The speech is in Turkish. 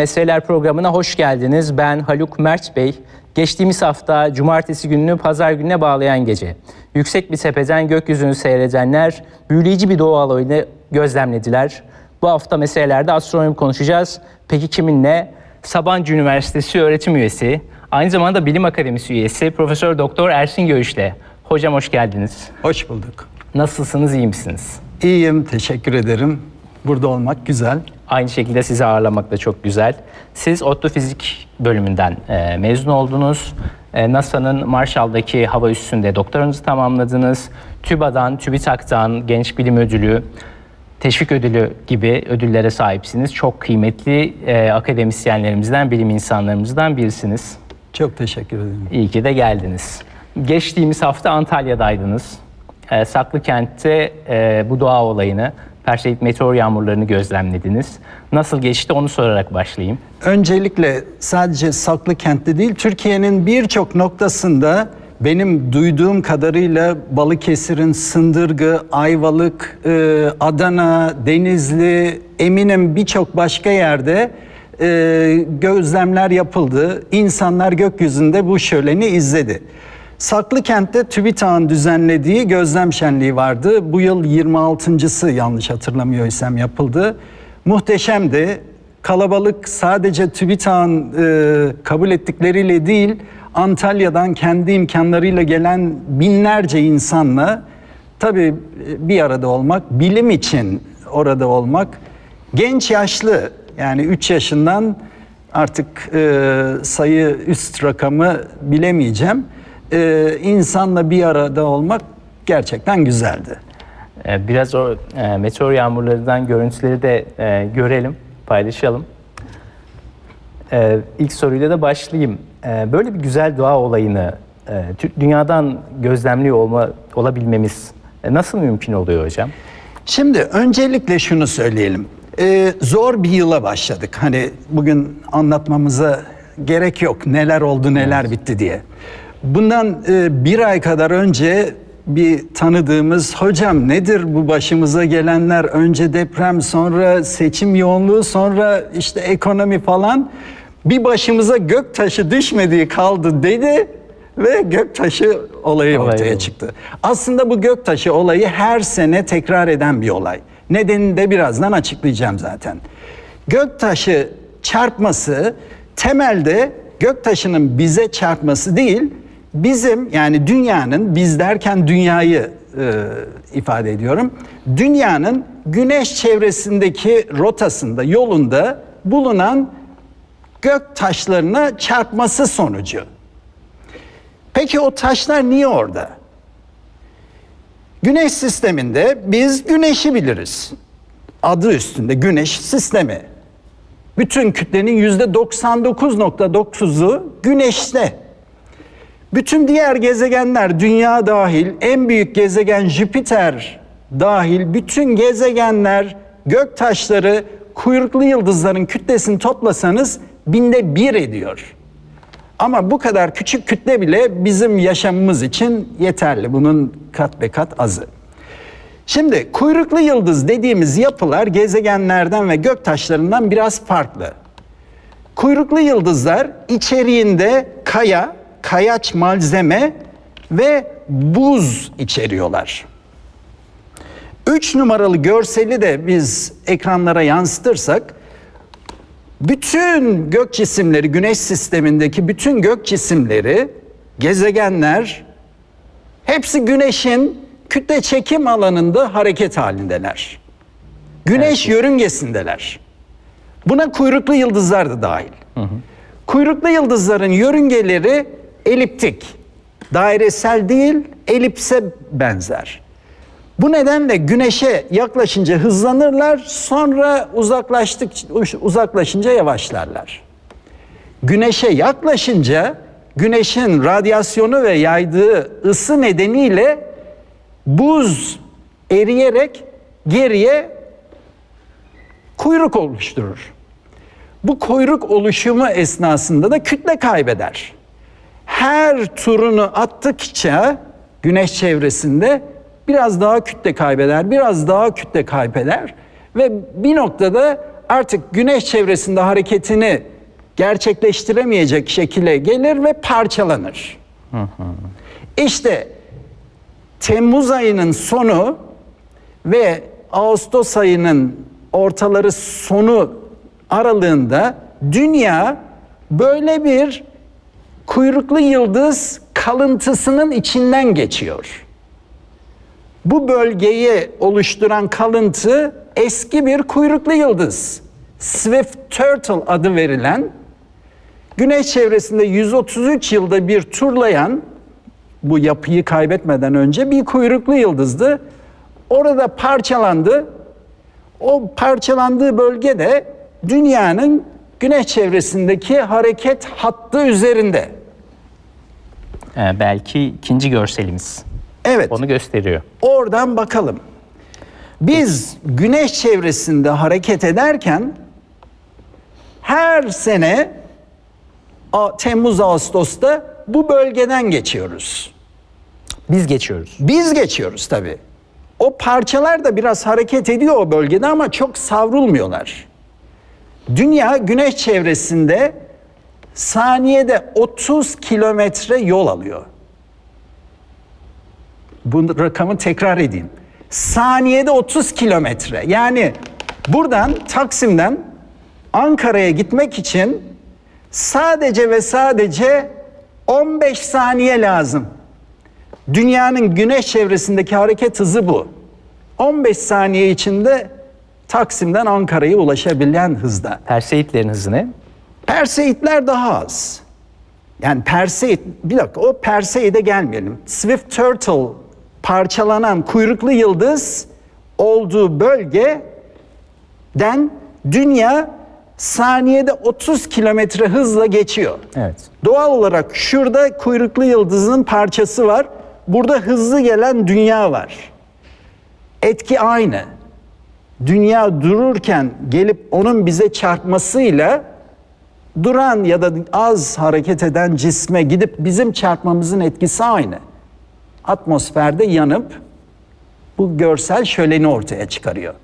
Meseleler programına hoş geldiniz. Ben Haluk Mert Bey. Geçtiğimiz hafta cumartesi gününü pazar gününe bağlayan gece. Yüksek bir tepeden gökyüzünü seyredenler büyüleyici bir doğa olayını gözlemlediler. Bu hafta meselelerde astronomi konuşacağız. Peki kiminle? Sabancı Üniversitesi öğretim üyesi, aynı zamanda Bilim Akademisi üyesi Profesör Doktor Ersin Göğüş'le. Hocam hoş geldiniz. Hoş bulduk. Nasılsınız, iyi misiniz? İyiyim, teşekkür ederim. Burada olmak güzel. Aynı şekilde sizi ağırlamak da çok güzel. Siz ODTÜ Fizik bölümünden e, mezun oldunuz. E, NASA'nın Marshall'daki hava üssünde doktoranızı tamamladınız. TÜBA'dan, TÜBİTAK'tan Genç Bilim Ödülü, Teşvik Ödülü gibi ödüllere sahipsiniz. Çok kıymetli e, akademisyenlerimizden, bilim insanlarımızdan birisiniz. Çok teşekkür ederim. İyi ki de geldiniz. Geçtiğimiz hafta Antalya'daydınız. E, Saklıkent'te e, bu doğa olayını, Perseid meteor yağmurlarını gözlemlediniz. Nasıl geçti onu sorarak başlayayım. Öncelikle sadece Saklı kentte değil, Türkiye'nin birçok noktasında benim duyduğum kadarıyla Balıkesir'in Sındırgı, Ayvalık, e, Adana, Denizli, eminim birçok başka yerde e, gözlemler yapıldı. İnsanlar gökyüzünde bu şöleni izledi. Saklıkent'te TÜBİTAK'ın düzenlediği gözlem şenliği vardı. Bu yıl 26.sı yanlış hatırlamıyorsam yapıldı. Muhteşemdi. Kalabalık sadece TÜBİTAK'ın e, kabul ettikleriyle değil, Antalya'dan kendi imkanlarıyla gelen binlerce insanla tabii e, bir arada olmak, bilim için orada olmak, genç yaşlı yani 3 yaşından artık e, sayı üst rakamı bilemeyeceğim. E, insanla bir arada olmak gerçekten güzeldi. E, Biraz o e, meteor yağmurlarından görüntüleri de e, görelim, paylaşalım. E, İlk soruyla da başlayayım. E, Böyle bir güzel doğa olayını e, tü- dünyadan gözlemliyor olma, olabilmemiz e, nasıl mümkün oluyor hocam? Şimdi öncelikle şunu söyleyelim. Ee, zor bir yıla başladık. Hani bugün anlatmamıza gerek yok neler oldu neler bitti diye. Bundan e, bir ay kadar önce bir tanıdığımız hocam nedir bu başımıza gelenler önce deprem sonra seçim yoğunluğu sonra işte ekonomi falan bir başımıza gök taşı düşmediği kaldı dedi ve göktaşı olayı Olay ortaya oldu. çıktı. Aslında bu göktaşı olayı her sene tekrar eden bir olay. Nedenini de birazdan açıklayacağım zaten. Göktaşı çarpması temelde göktaşının bize çarpması değil, bizim yani dünyanın biz derken dünyayı e, ifade ediyorum. Dünyanın güneş çevresindeki rotasında, yolunda bulunan gök taşlarına çarpması sonucu. Peki o taşlar niye orada? Güneş sisteminde biz güneşi biliriz. Adı üstünde güneş sistemi. Bütün kütlenin yüzde 99.9'u güneşte. Bütün diğer gezegenler dünya dahil, en büyük gezegen Jüpiter dahil bütün gezegenler, gök taşları, kuyruklu yıldızların kütlesini toplasanız binde bir ediyor. Ama bu kadar küçük kütle bile bizim yaşamımız için yeterli. Bunun kat be kat azı. Şimdi kuyruklu yıldız dediğimiz yapılar gezegenlerden ve göktaşlarından biraz farklı. Kuyruklu yıldızlar içeriğinde kaya, kayaç malzeme ve buz içeriyorlar. 3 numaralı görseli de biz ekranlara yansıtırsak bütün gök cisimleri, güneş sistemindeki bütün gök cisimleri, gezegenler hepsi güneşin kütle çekim alanında hareket halindeler. Güneş yörüngesindeler. Buna kuyruklu yıldızlar da dahil. Kuyruklu yıldızların yörüngeleri eliptik. Dairesel değil, elipse benzer. Bu nedenle güneşe yaklaşınca hızlanırlar, sonra uzaklaştık uzaklaşınca yavaşlarlar. Güneşe yaklaşınca güneşin radyasyonu ve yaydığı ısı nedeniyle buz eriyerek geriye kuyruk oluşturur. Bu kuyruk oluşumu esnasında da kütle kaybeder. Her turunu attıkça güneş çevresinde biraz daha kütle kaybeder, biraz daha kütle kaybeder ve bir noktada artık güneş çevresinde hareketini gerçekleştiremeyecek şekilde gelir ve parçalanır. İşte Temmuz ayının sonu ve Ağustos ayının ortaları sonu aralığında dünya böyle bir kuyruklu yıldız kalıntısının içinden geçiyor. Bu bölgeyi oluşturan kalıntı eski bir kuyruklu yıldız. Swift Turtle adı verilen Güneş çevresinde 133 yılda bir turlayan bu yapıyı kaybetmeden önce bir kuyruklu yıldızdı. Orada parçalandı. O parçalandığı bölgede dünyanın güneş çevresindeki hareket hattı üzerinde. Ee, belki ikinci görselimiz Evet. onu gösteriyor. Oradan bakalım. Biz güneş çevresinde hareket ederken her sene A- Temmuz Ağustos'ta bu bölgeden geçiyoruz. Biz geçiyoruz. Biz geçiyoruz tabii. O parçalar da biraz hareket ediyor o bölgede ama çok savrulmuyorlar. Dünya güneş çevresinde saniyede 30 kilometre yol alıyor. Bu rakamı tekrar edeyim. Saniyede 30 kilometre. Yani buradan Taksim'den Ankara'ya gitmek için sadece ve sadece 15 saniye lazım. Dünyanın güneş çevresindeki hareket hızı bu. 15 saniye içinde Taksim'den Ankara'ya ulaşabilen hızda. Perseidlerin hızı ne? Perseidler daha az. Yani Perseid, bir dakika o Perseid'e gelmeyelim. Swift Turtle parçalanan kuyruklu yıldız olduğu bölgeden dünya saniyede 30 kilometre hızla geçiyor. Evet. Doğal olarak şurada kuyruklu yıldızın parçası var. Burada hızlı gelen dünya var. Etki aynı. Dünya dururken gelip onun bize çarpmasıyla duran ya da az hareket eden cisme gidip bizim çarpmamızın etkisi aynı. Atmosferde yanıp bu görsel şöleni ortaya çıkarıyor.